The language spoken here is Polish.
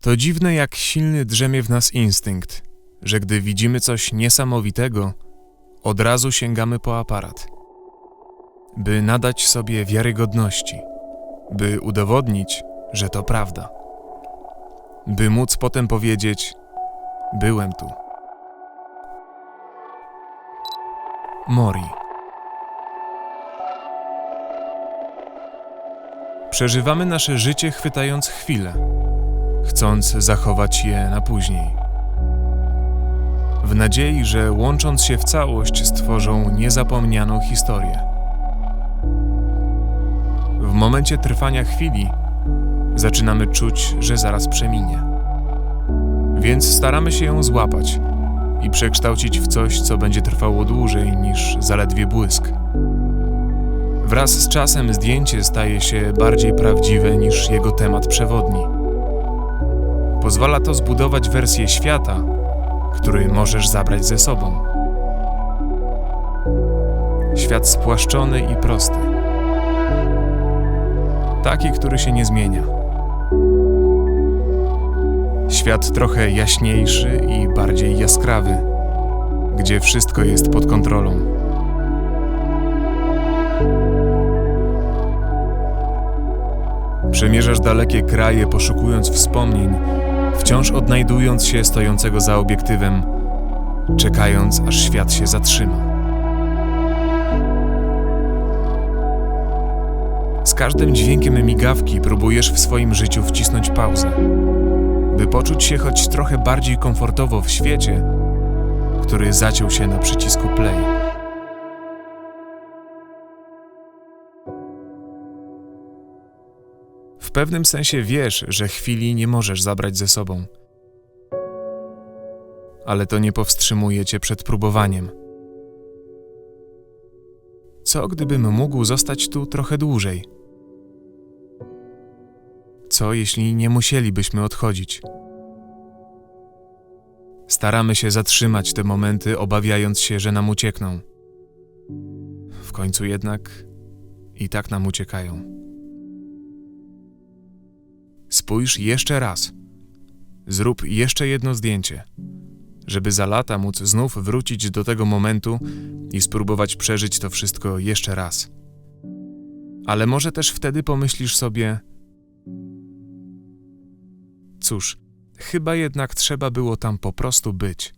To dziwne, jak silny drzemie w nas instynkt, że gdy widzimy coś niesamowitego, od razu sięgamy po aparat, by nadać sobie wiarygodności, by udowodnić, że to prawda, by móc potem powiedzieć: Byłem tu. Mori. Przeżywamy nasze życie chwytając chwilę, chcąc zachować je na później. W nadziei, że łącząc się w całość stworzą niezapomnianą historię. W momencie trwania chwili zaczynamy czuć, że zaraz przeminie. Więc staramy się ją złapać i przekształcić w coś, co będzie trwało dłużej niż zaledwie błysk. Wraz z czasem zdjęcie staje się bardziej prawdziwe niż jego temat przewodni. Pozwala to zbudować wersję świata, który możesz zabrać ze sobą. Świat spłaszczony i prosty. Taki, który się nie zmienia. Świat trochę jaśniejszy i bardziej jaskrawy, gdzie wszystko jest pod kontrolą. Przemierzasz dalekie kraje, poszukując wspomnień, wciąż odnajdując się stojącego za obiektywem, czekając aż świat się zatrzyma. Z każdym dźwiękiem migawki próbujesz w swoim życiu wcisnąć pauzę, by poczuć się choć trochę bardziej komfortowo w świecie, który zaciął się na przycisku play. W pewnym sensie wiesz, że chwili nie możesz zabrać ze sobą. Ale to nie powstrzymuje cię przed próbowaniem. Co gdybym mógł zostać tu trochę dłużej? Co jeśli nie musielibyśmy odchodzić? Staramy się zatrzymać te momenty, obawiając się, że nam uciekną. W końcu jednak i tak nam uciekają. Spójrz jeszcze raz. Zrób jeszcze jedno zdjęcie, żeby za lata móc znów wrócić do tego momentu i spróbować przeżyć to wszystko jeszcze raz. Ale może też wtedy pomyślisz sobie: Cóż, chyba jednak trzeba było tam po prostu być.